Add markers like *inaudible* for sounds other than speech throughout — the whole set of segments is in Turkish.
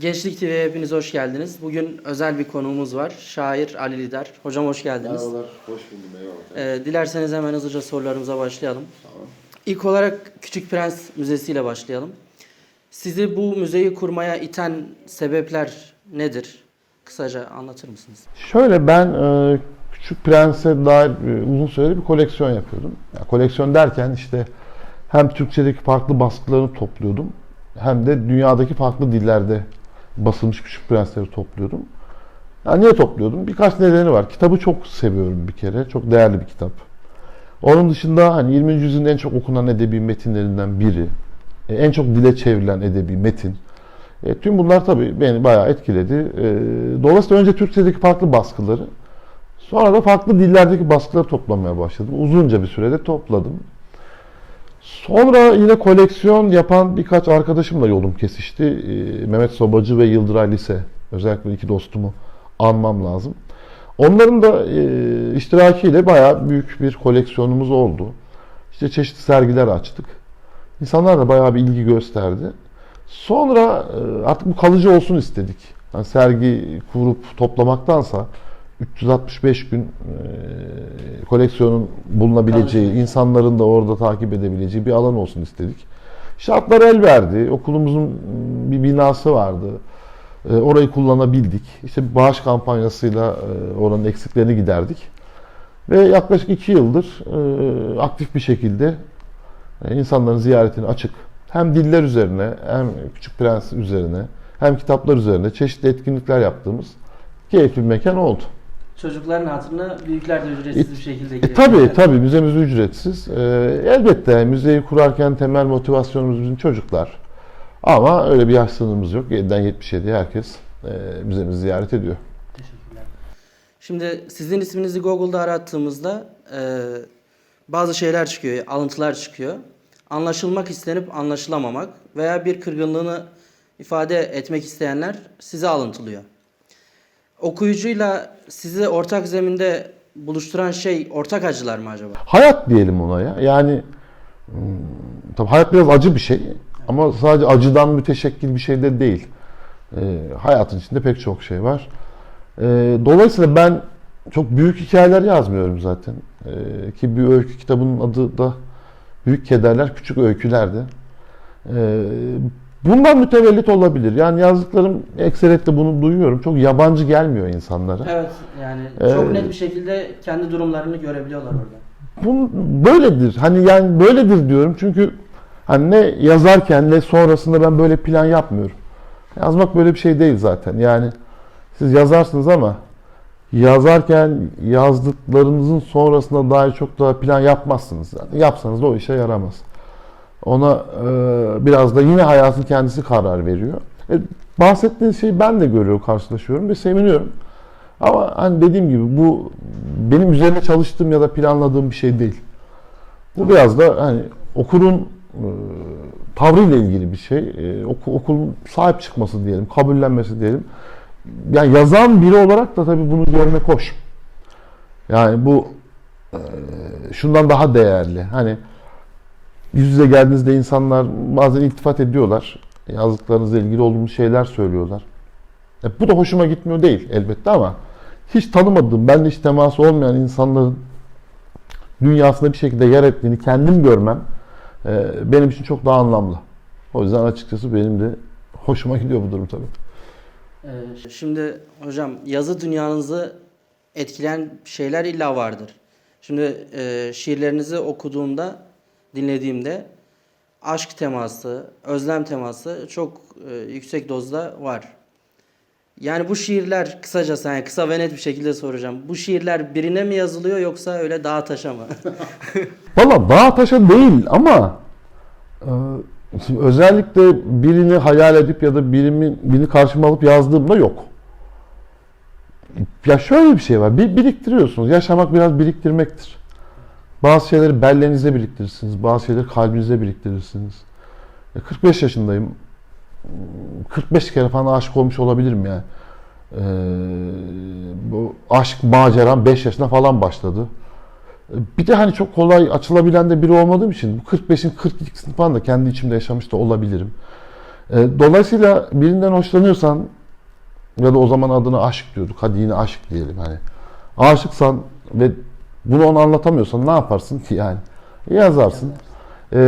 Gençlik TV'ye hepiniz hoş geldiniz. Bugün özel bir konuğumuz var. Şair Ali Lider. Hocam hoş geldiniz. Merhabalar, hoş buldum. Eyvallah. Ee, dilerseniz hemen hızlıca sorularımıza başlayalım. Tamam. İlk olarak Küçük Prens Müzesi ile başlayalım. Sizi bu müzeyi kurmaya iten sebepler nedir? Kısaca anlatır mısınız? Şöyle ben e, Küçük Prens'e dair e, uzun süredir bir koleksiyon yapıyordum. Ya, koleksiyon derken işte hem Türkçedeki farklı baskılarını topluyordum hem de dünyadaki farklı dillerde basılmış Küçük Prensleri topluyordum. Ya, niye topluyordum? Birkaç nedeni var. Kitabı çok seviyorum bir kere. Çok değerli bir kitap. Onun dışında hani 20. yüzyılın en çok okunan edebi metinlerinden biri. E, en çok dile çevrilen edebi metin. E, tüm bunlar tabii beni bayağı etkiledi. E, dolayısıyla önce Türkçedeki farklı baskıları, sonra da farklı dillerdeki baskıları toplamaya başladım. Uzunca bir sürede topladım. Sonra yine koleksiyon yapan birkaç arkadaşımla yolum kesişti. E, Mehmet Sobacı ve Yıldıray Lise. Özellikle iki dostumu anmam lazım. Onların da e, iştirakiyle bayağı büyük bir koleksiyonumuz oldu. İşte çeşitli sergiler açtık. İnsanlar da bayağı bir ilgi gösterdi. Sonra e, artık bu kalıcı olsun istedik. Yani sergi kurup toplamaktansa 365 gün e, koleksiyonun bulunabileceği, insanların da orada takip edebileceği bir alan olsun istedik. Şartlar el verdi. Okulumuzun bir binası vardı. E, Orayı kullanabildik. İşte bağış kampanyasıyla e, oranın eksiklerini giderdik. Ve yaklaşık iki yıldır e, aktif bir şekilde e, insanların ziyaretine açık. Hem diller üzerine, hem Küçük Prens üzerine, hem kitaplar üzerine çeşitli etkinlikler yaptığımız keyifli bir mekan oldu. Çocukların hatırına büyükler de ücretsiz bir şekilde E, giriyor. tabii tabii müzemiz ücretsiz. E, elbette müzeyi kurarken temel motivasyonumuz bizim çocuklar. Ama öyle bir yaş sınırımız yok. 7'den 77'ye herkes e, müzemizi ziyaret ediyor. Teşekkürler. Şimdi sizin isminizi Google'da arattığımızda e, bazı şeyler çıkıyor, alıntılar çıkıyor. Anlaşılmak istenip anlaşılamamak veya bir kırgınlığını ifade etmek isteyenler size alıntılıyor. Okuyucuyla sizi ortak zeminde buluşturan şey ortak acılar mı acaba? Hayat diyelim ona ya. Yani hmm, tabii hayat biraz acı bir şey ama sadece acıdan müteşekkil bir şey de değil. Ee, hayatın içinde pek çok şey var. Ee, dolayısıyla ben çok büyük hikayeler yazmıyorum zaten. Ee, ki bir öykü kitabının adı da Büyük Kederler, Küçük Öyküler'di. Ee, bundan mütevellit olabilir. Yani yazdıklarım ekseriyetle bunu duyuyorum. Çok yabancı gelmiyor insanlara. Evet yani Ee, çok net bir şekilde kendi durumlarını görebiliyorlar orada. Bu böyledir. Hani yani böyledir diyorum çünkü hani ne yazarken ne sonrasında ben böyle plan yapmıyorum. Yazmak böyle bir şey değil zaten. Yani siz yazarsınız ama yazarken yazdıklarınızın sonrasında dair çok daha plan yapmazsınız zaten. Yapsanız da o işe yaramaz. Ona e, biraz da yine hayatın kendisi karar veriyor. E, bahsettiğiniz şeyi ben de görüyorum, karşılaşıyorum ve seviniyorum. Ama hani dediğim gibi bu benim üzerine çalıştığım ya da planladığım bir şey değil. Bu biraz da hani okurun e, tavrıyla ilgili bir şey. E, oku, okulun sahip çıkması diyelim, kabullenmesi diyelim. Yani yazan biri olarak da tabii bunu görmek hoş. Yani bu e, şundan daha değerli. Hani yüz yüze geldiğinizde insanlar bazen iltifat ediyorlar. Yazdıklarınızla ilgili olumlu şeyler söylüyorlar. E, bu da hoşuma gitmiyor değil elbette ama hiç tanımadığım, benimle hiç teması olmayan insanların dünyasında bir şekilde yer ettiğini kendim görmem e, benim için çok daha anlamlı. O yüzden açıkçası benim de hoşuma gidiyor bu durum tabii. Ee, Şimdi hocam yazı dünyanızı etkileyen şeyler illa vardır. Şimdi e, şiirlerinizi okuduğumda, dinlediğimde aşk teması, özlem teması çok e, yüksek dozda var. Yani bu şiirler kısacası yani kısa ve net bir şekilde soracağım. Bu şiirler birine mi yazılıyor yoksa öyle dağa taşa mı? *laughs* Valla dağ taşa değil ama e, şimdi özellikle birini hayal edip ya da birini, birini karşıma alıp yazdığımda yok. Ya şöyle bir şey var. Bir biriktiriyorsunuz. Yaşamak biraz biriktirmektir. Bazı şeyleri bellerinizde biriktirirsiniz. Bazı şeyleri kalbinizde biriktirirsiniz. E, 45 yaşındayım. 45 kere falan aşık olmuş olabilirim yani. E, bu aşk maceram 5 yaşında falan başladı. Bir de hani çok kolay açılabilen de biri olmadığım için bu 45'in 42'sini falan da kendi içimde yaşamış da olabilirim. E, dolayısıyla birinden hoşlanıyorsan ya da o zaman adına aşk diyorduk. Hadi yine aşk diyelim hani. Aşıksan ve bunu ona anlatamıyorsan ne yaparsın ki yani? Yazarsın. E,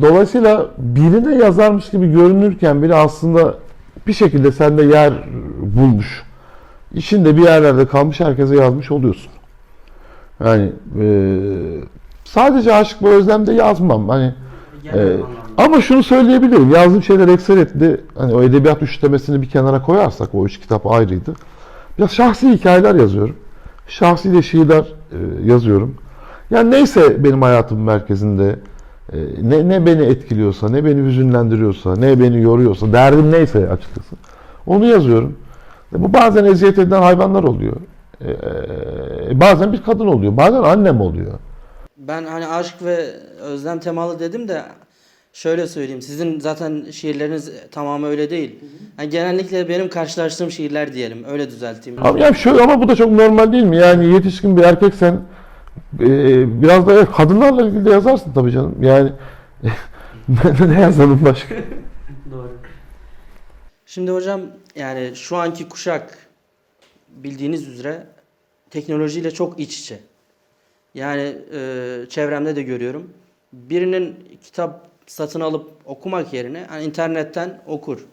dolayısıyla birine yazarmış gibi görünürken bile aslında bir şekilde sende yer bulmuş. İçinde bir yerlerde kalmış herkese yazmış oluyorsun. Yani e, sadece aşk ve özlemde yazmam. Hani ee, ama şunu söyleyebilirim. Yazdığım şeyler ekseretli hani o edebiyat üçlemesini bir kenara koyarsak o üç kitap ayrıydı. Biraz şahsi hikayeler yazıyorum. Şahsi de şiirler e, yazıyorum. Yani neyse benim hayatımın merkezinde e, ne, ne beni etkiliyorsa, ne beni hüzünlendiriyorsa, ne beni yoruyorsa, derdim neyse açıkçası onu yazıyorum. E, bu bazen eziyet edilen hayvanlar oluyor. Bazen bir kadın oluyor. Bazen annem oluyor. Ben hani aşk ve özlem temalı dedim de şöyle söyleyeyim. Sizin zaten şiirleriniz tamamı öyle değil. Yani genellikle benim karşılaştığım şiirler diyelim. Öyle düzelteyim. Abi yani şöyle ama bu da çok normal değil mi? Yani yetişkin bir erkeksen e, biraz da kadınlarla ilgili de yazarsın tabii canım. Yani *laughs* ne yazalım başka? *laughs* Doğru. Şimdi hocam yani şu anki kuşak bildiğiniz üzere teknolojiyle çok iç içe. Yani e, çevremde de görüyorum. Birinin kitap satın alıp okumak yerine hani internetten okur.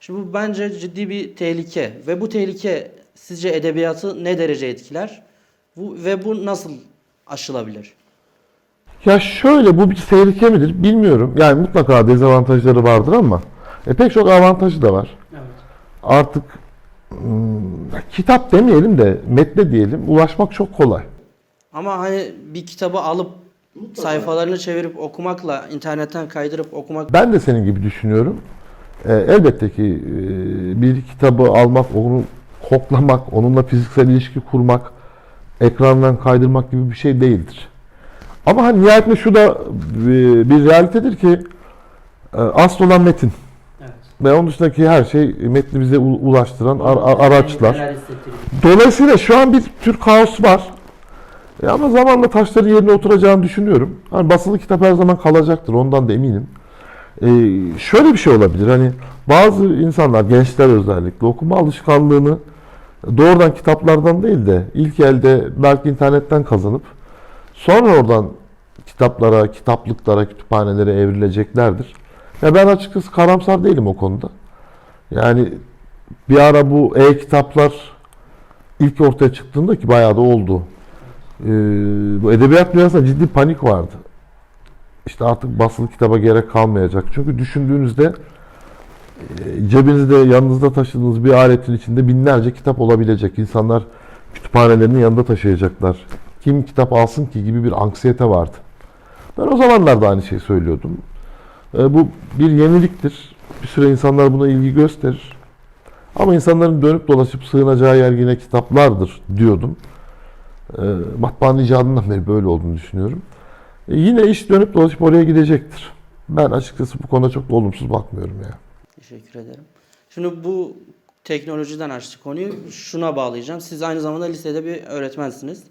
Şimdi bu bence ciddi bir tehlike ve bu tehlike sizce edebiyatı ne derece etkiler? Bu, ve bu nasıl aşılabilir? Ya şöyle bu bir tehlike midir bilmiyorum. Yani mutlaka dezavantajları vardır ama e, pek çok avantajı da var. Evet. Artık hmm, kitap demeyelim de metne diyelim ulaşmak çok kolay. Ama hani bir kitabı alıp Mutlaka. sayfalarını çevirip okumakla internetten kaydırıp okumak Ben de senin gibi düşünüyorum. E, elbette ki e, bir kitabı almak, onu koklamak, onunla fiziksel ilişki kurmak, ekrandan kaydırmak gibi bir şey değildir. Ama hani nihayetinde şu da e, bir realitedir ki e, asıl olan metin Evet. ve onun dışındaki her şey metni bize ulaştıran ar- ar- araçlar. Dolayısıyla şu an bir tür kaos var. E ama zamanla taşları yerine oturacağını düşünüyorum. Hani basılı kitap her zaman kalacaktır. Ondan da eminim. E, şöyle bir şey olabilir. Hani bazı insanlar, gençler özellikle okuma alışkanlığını doğrudan kitaplardan değil de ilk elde belki internetten kazanıp sonra oradan kitaplara, kitaplıklara, kütüphanelere evrileceklerdir. Ya ben açıkçası karamsar değilim o konuda. Yani bir ara bu e-kitaplar ilk ortaya çıktığında ki bayağı da oldu. Ee, bu edebiyat dünyasında ciddi panik vardı. İşte artık basılı kitaba gerek kalmayacak. Çünkü düşündüğünüzde e, cebinizde yanınızda taşıdığınız bir aletin içinde binlerce kitap olabilecek. İnsanlar kütüphanelerini yanında taşıyacaklar. Kim kitap alsın ki gibi bir anksiyete vardı. Ben o zamanlarda aynı şeyi söylüyordum. E, bu bir yeniliktir. Bir süre insanlar buna ilgi gösterir. Ama insanların dönüp dolaşıp sığınacağı yer yine kitaplardır diyordum. E, matbaanın icadından beri böyle olduğunu düşünüyorum. E, yine iş dönüp dolaşıp oraya gidecektir. Ben açıkçası bu konuda çok da olumsuz bakmıyorum ya. Teşekkür ederim. Şimdi bu teknolojiden açtık konuyu. Şuna bağlayacağım. Siz aynı zamanda lisede bir öğretmensiniz.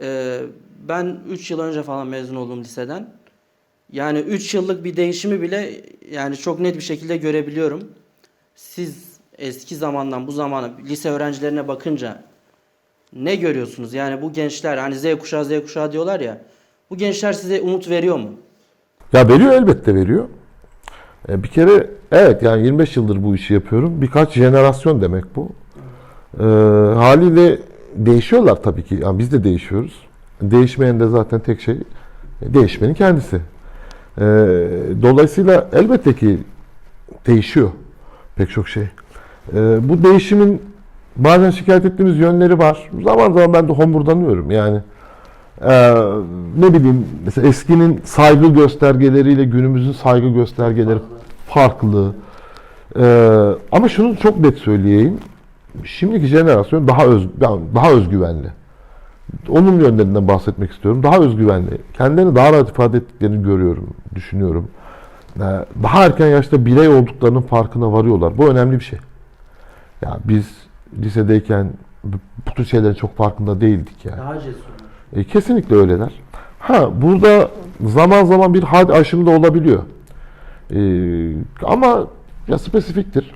Ee, ben 3 yıl önce falan mezun oldum liseden. Yani 3 yıllık bir değişimi bile yani çok net bir şekilde görebiliyorum. Siz eski zamandan bu zamana lise öğrencilerine bakınca ne görüyorsunuz? Yani bu gençler hani Z kuşağı Z kuşağı diyorlar ya. Bu gençler size umut veriyor mu? Ya veriyor elbette veriyor. E, bir kere evet yani 25 yıldır bu işi yapıyorum. Birkaç jenerasyon demek bu. E, haliyle değişiyorlar tabii ki. Yani biz de değişiyoruz. Değişmeyen de zaten tek şey değişmenin kendisi. E, dolayısıyla elbette ki değişiyor pek çok şey. E, bu değişimin bazen şikayet ettiğimiz yönleri var. Zaman zaman ben de homurdanıyorum. Yani ee, ne bileyim mesela eskinin saygı göstergeleriyle günümüzün saygı göstergeleri farklı. Ee, ama şunu çok net söyleyeyim. Şimdiki jenerasyon daha öz yani daha özgüvenli. Onun yönlerinden bahsetmek istiyorum. Daha özgüvenli. Kendilerini daha rahat ifade ettiklerini görüyorum, düşünüyorum. Ee, daha erken yaşta birey olduklarının farkına varıyorlar. Bu önemli bir şey. Ya biz lisedeyken bu tür şeylerin çok farkında değildik yani. Daha cesur. Ee, ama ya spesifiktir.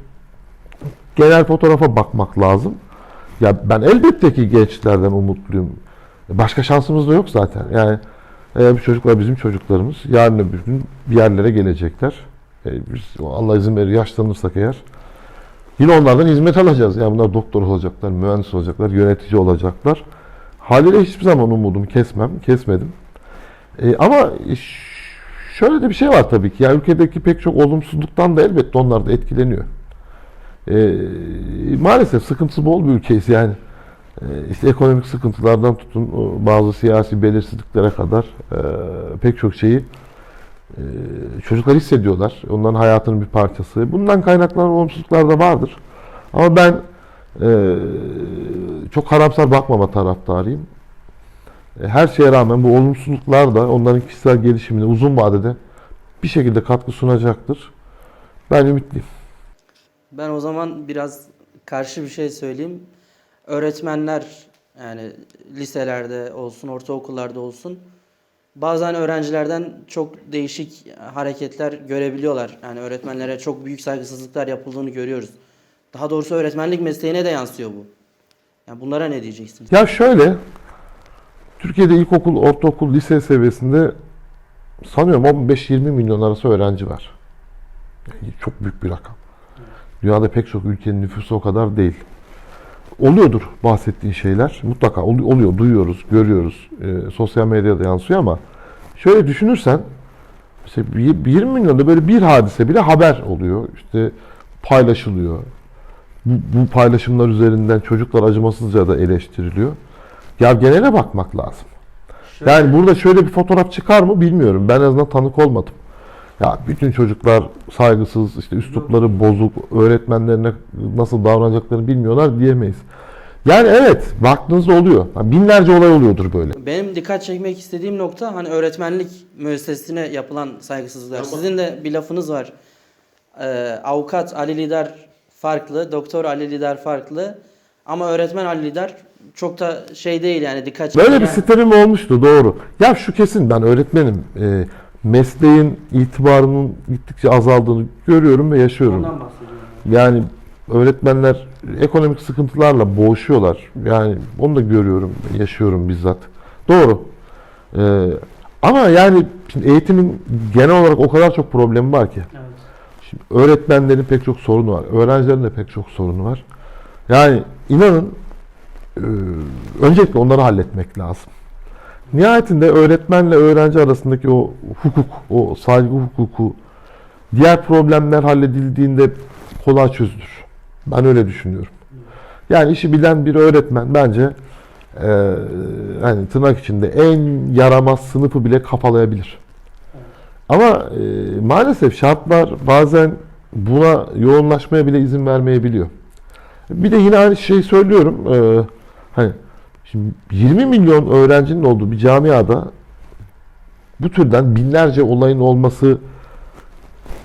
Genel fotoğrafa bakmak lazım. Ya ben elbette ki gençlerden umutluyum. Başka şansımız da yok zaten. Yani e, bu çocuklar bizim çocuklarımız. Yarın öbür gün bir yerlere gelecekler. E, biz Allah izin verir yaşlanırsak eğer yine onlardan hizmet alacağız. Yani bunlar doktor olacaklar, mühendis olacaklar, yönetici olacaklar. Haliyle hiçbir zaman umudumu kesmem, kesmedim. E, ama şöyle de bir şey var tabii ki. Yani ülkedeki pek çok olumsuzluktan da elbette onlar da etkileniyor. E, maalesef sıkıntısı bol bir ülkeyiz yani. E, işte ekonomik sıkıntılardan tutun bazı siyasi belirsizliklere kadar e, pek çok şeyi e, çocuklar hissediyorlar. Onların hayatının bir parçası. Bundan kaynaklanan olumsuzluklar da vardır. Ama ben e, çok karamsar bakmama taraftarıyım. E, Her şeye rağmen bu olumsuzluklar da onların kişisel gelişimine uzun vadede bir şekilde katkı sunacaktır. Ben ümitliyim. Ben o zaman biraz karşı bir şey söyleyeyim. Öğretmenler yani liselerde olsun, ortaokullarda olsun bazen öğrencilerden çok değişik hareketler görebiliyorlar. Yani öğretmenlere çok büyük saygısızlıklar yapıldığını görüyoruz. Daha doğrusu öğretmenlik mesleğine de yansıyor bu. Yani bunlara ne diyeceksiniz? Ya şöyle, Türkiye'de ilkokul, ortaokul, lise seviyesinde sanıyorum 15-20 milyon arası öğrenci var. Yani çok büyük bir rakam. Dünyada pek çok ülkenin nüfusu o kadar değil. Oluyordur bahsettiğin şeyler. Mutlaka ol- oluyor, duyuyoruz, görüyoruz. Ee, sosyal medyada yansıyor ama şöyle düşünürsen bir 20 milyonda böyle bir hadise bile haber oluyor. İşte paylaşılıyor. Bu, bu paylaşımlar üzerinden çocuklar acımasızca da eleştiriliyor. Ya genele bakmak lazım. Yani burada şöyle bir fotoğraf çıkar mı bilmiyorum. Ben en azından tanık olmadım. Ya bütün çocuklar saygısız, işte üslupları bozuk, öğretmenlerine nasıl davranacaklarını bilmiyorlar diyemeyiz. Yani evet, baktığınızda oluyor. Binlerce olay oluyordur böyle. Benim dikkat çekmek istediğim nokta hani öğretmenlik müessesesine yapılan saygısızlıklar. Sizin de bir lafınız var. Ee, avukat Ali Lider farklı, doktor Ali Lider farklı ama öğretmen Ali Lider çok da şey değil yani dikkat Böyle bir Yani- sistemim olmuştu doğru. Ya şu kesin ben öğretmenim. Ee, mesleğin itibarının gittikçe azaldığını görüyorum ve yaşıyorum. Ondan bahsediyorum. Yani öğretmenler ekonomik sıkıntılarla boğuşuyorlar. Yani onu da görüyorum, yaşıyorum bizzat. Doğru. Ee, ama yani şimdi eğitimin genel olarak o kadar çok problemi var ki. Evet. Şimdi öğretmenlerin pek çok sorunu var. Öğrencilerin de pek çok sorunu var. Yani inanın e, öncelikle onları halletmek lazım. Nihayetinde öğretmenle öğrenci arasındaki o hukuk, o saygı hukuku, diğer problemler halledildiğinde kolay çözülür. Ben öyle düşünüyorum. Yani işi bilen bir öğretmen bence e, hani tırnak içinde en yaramaz sınıfı bile kafalayabilir. Ama e, maalesef şartlar bazen buna yoğunlaşmaya bile izin vermeyebiliyor. Bir de yine aynı şeyi söylüyorum. e, hani şimdi 20 milyon öğrencinin olduğu bir camiada bu türden binlerce olayın olması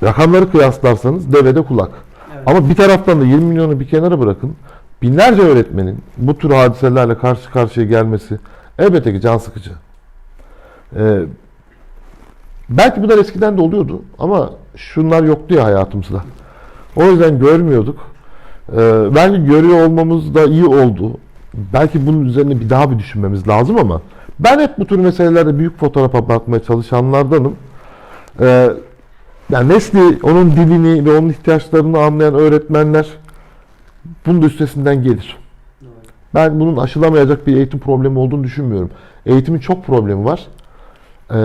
rakamları kıyaslarsanız devede kulak. Evet. Ama bir taraftan da 20 milyonu bir kenara bırakın. Binlerce öğretmenin bu tür hadiselerle karşı karşıya gelmesi elbette ki can sıkıcı. Ee, belki bunlar eskiden de oluyordu ama şunlar yoktu ya hayatımızda. O yüzden görmüyorduk. Ee, belki görüyor olmamız da iyi oldu. Belki bunun üzerine bir daha bir düşünmemiz lazım ama ben hep bu tür meselelerde büyük fotoğrafa bakmaya çalışanlardanım. Ee, yani nesli, onun dilini ve onun ihtiyaçlarını anlayan öğretmenler bunun da üstesinden gelir. Ben bunun aşılamayacak bir eğitim problemi olduğunu düşünmüyorum. Eğitimin çok problemi var. Ee,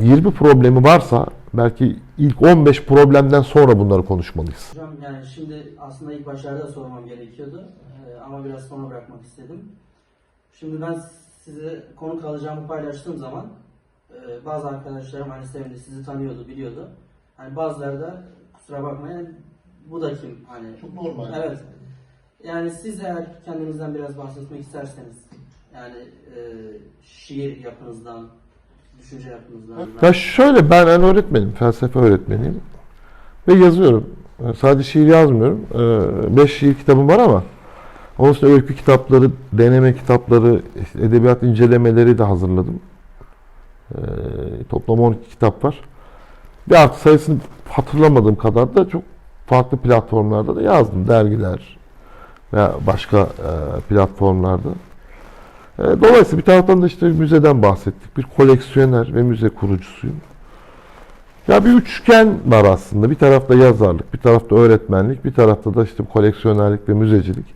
20 problemi varsa belki ilk 15 problemden sonra bunları konuşmalıyız. Hocam yani şimdi aslında ilk başlarda sormam gerekiyordu Ee, ama biraz sona bırakmak istedim. Şimdi ben size konuk alacağımı paylaştığım zaman e, bazı arkadaşlarım hani sevindi sizi tanıyordu biliyordu. Hani bazıları da kusura bakmayın bu da kim hani. Çok normal. Evet. Yani siz eğer kendinizden biraz bahsetmek isterseniz yani e, şiir yapınızdan, düşünce yapınızdan. Ya şöyle ben en öğretmenim, felsefe öğretmeniyim ve yazıyorum. Yani Sadece şiir yazmıyorum. 5 şiir kitabım var ama onun dışında öykü kitapları, deneme kitapları, edebiyat incelemeleri de hazırladım. Ee, toplam 12 kitap var. Bir artı sayısını hatırlamadığım kadar da çok farklı platformlarda da yazdım. Dergiler veya başka e, platformlarda. E, dolayısıyla bir taraftan da işte müzeden bahsettik. Bir koleksiyoner ve müze kurucusuyum. Ya bir üçgen var aslında. Bir tarafta yazarlık, bir tarafta öğretmenlik, bir tarafta da işte koleksiyonerlik ve müzecilik.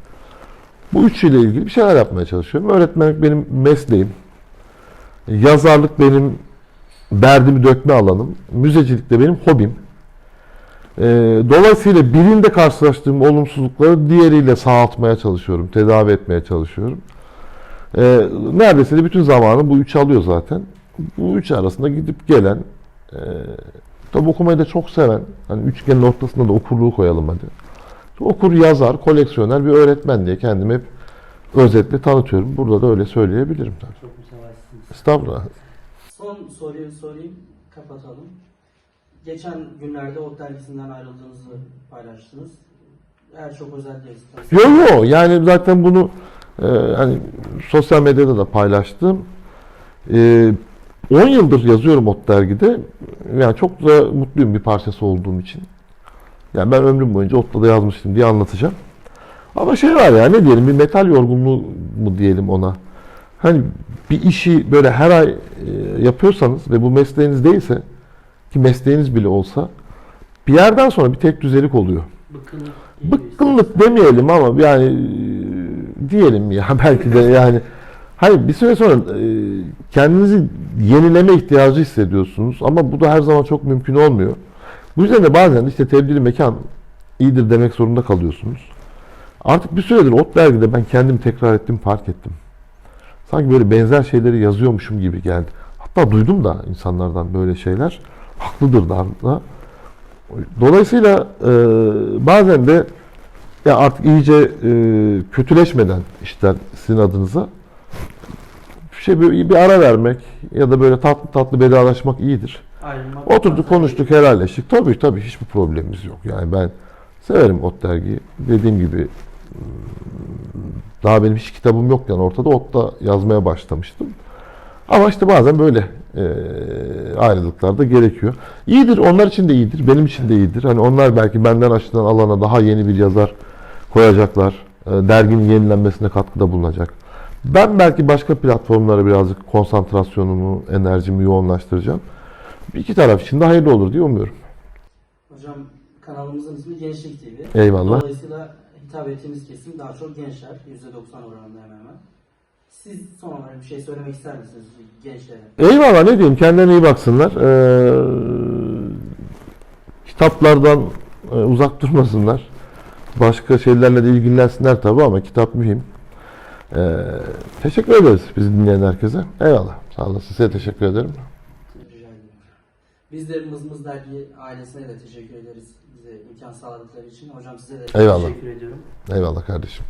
Bu üçüyle ilgili bir şeyler yapmaya çalışıyorum. Öğretmenlik benim mesleğim. Yazarlık benim derdimi dökme alanım. Müzecilik de benim hobim. Ee, dolayısıyla birinde karşılaştığım olumsuzlukları diğeriyle sağaltmaya çalışıyorum, tedavi etmeye çalışıyorum. Ee, neredeyse de bütün zamanı bu üç alıyor zaten. Bu üç arasında gidip gelen, e, tabi okumayı da çok seven, hani üçgenin ortasında da okurluğu koyalım hadi. Okur, yazar, koleksiyoner bir öğretmen diye kendimi hep özetle tanıtıyorum. Burada da öyle söyleyebilirim. tabii. Çok mütevazısınız. Estağfurullah. Son soruyu sorayım, kapatalım. Geçen günlerde Ot dergisinden ayrıldığınızı paylaştınız. Eğer çok özel değilse. Yok yok yani zaten bunu e, hani sosyal medyada da paylaştım. E, 10 yıldır yazıyorum Ot dergide. Yani çok da mutluyum bir parçası olduğum için. Yani ben ömrüm boyunca Ot'ta da yazmıştım diye anlatacağım. Ama şey var ya ne diyelim bir metal yorgunluğu mu diyelim ona. Hani bir işi böyle her ay e, yapıyorsanız ve bu mesleğiniz değilse ki mesleğiniz bile olsa bir yerden sonra bir tek düzelik oluyor. Bıkkınlık. bir Bıkkınlık demeyelim ama yani diyelim ya *laughs* belki de yani hani bir süre sonra e, kendinizi yenileme ihtiyacı hissediyorsunuz ama bu da her zaman çok mümkün olmuyor. Bu yüzden de bazen işte tebdili mekan iyidir demek zorunda kalıyorsunuz. Artık bir süredir Ot dergide ben kendimi tekrar ettim fark ettim. Sanki böyle benzer şeyleri yazıyormuşum gibi geldi. Hatta duydum da insanlardan böyle şeyler. Haklıdır da. da. Dolayısıyla e, bazen de ya artık iyice e, kötüleşmeden işler sizin adınıza şey bir, bir ara vermek ya da böyle tatlı tatlı vedalaşmak iyidir. Ayrılmak Oturduk konuştuk helalleştik. Tabii tabii hiçbir problemimiz yok. Yani ben severim Ot dergiyi. Dediğim gibi daha benim hiç kitabım yokken ortada Ot'ta yazmaya başlamıştım. Ama işte bazen böyle e, ayrılıklar da gerekiyor. İyidir, onlar için de iyidir, benim için de iyidir. Hani onlar belki benden açılan alana daha yeni bir yazar koyacaklar. E, derginin yenilenmesine katkıda bulunacak. Ben belki başka platformlara birazcık konsantrasyonumu, enerjimi yoğunlaştıracağım. Bir iki taraf için de hayırlı olur diye umuyorum. Hocam kanalımızın ismi Gençlik TV. Eyvallah. Dolayısıyla hitap ettiğimiz kesim daha çok gençler. %90 oranında hemen hemen. Siz son olarak bir şey söylemek ister misiniz gençlere? Eyvallah ne diyeyim kendilerine iyi baksınlar. Ee, kitaplardan e, uzak durmasınlar. Başka şeylerle de ilgilensinler tabii ama kitap mühim. Ee, teşekkür ederiz bizi dinleyen herkese. Eyvallah. Sağ olasın. Size teşekkür ederim. Biz de Mızmız Dergi ailesine de teşekkür ederiz. Bize imkan sağladıkları için. Hocam size de Eyvallah. teşekkür ediyorum. Eyvallah kardeşim.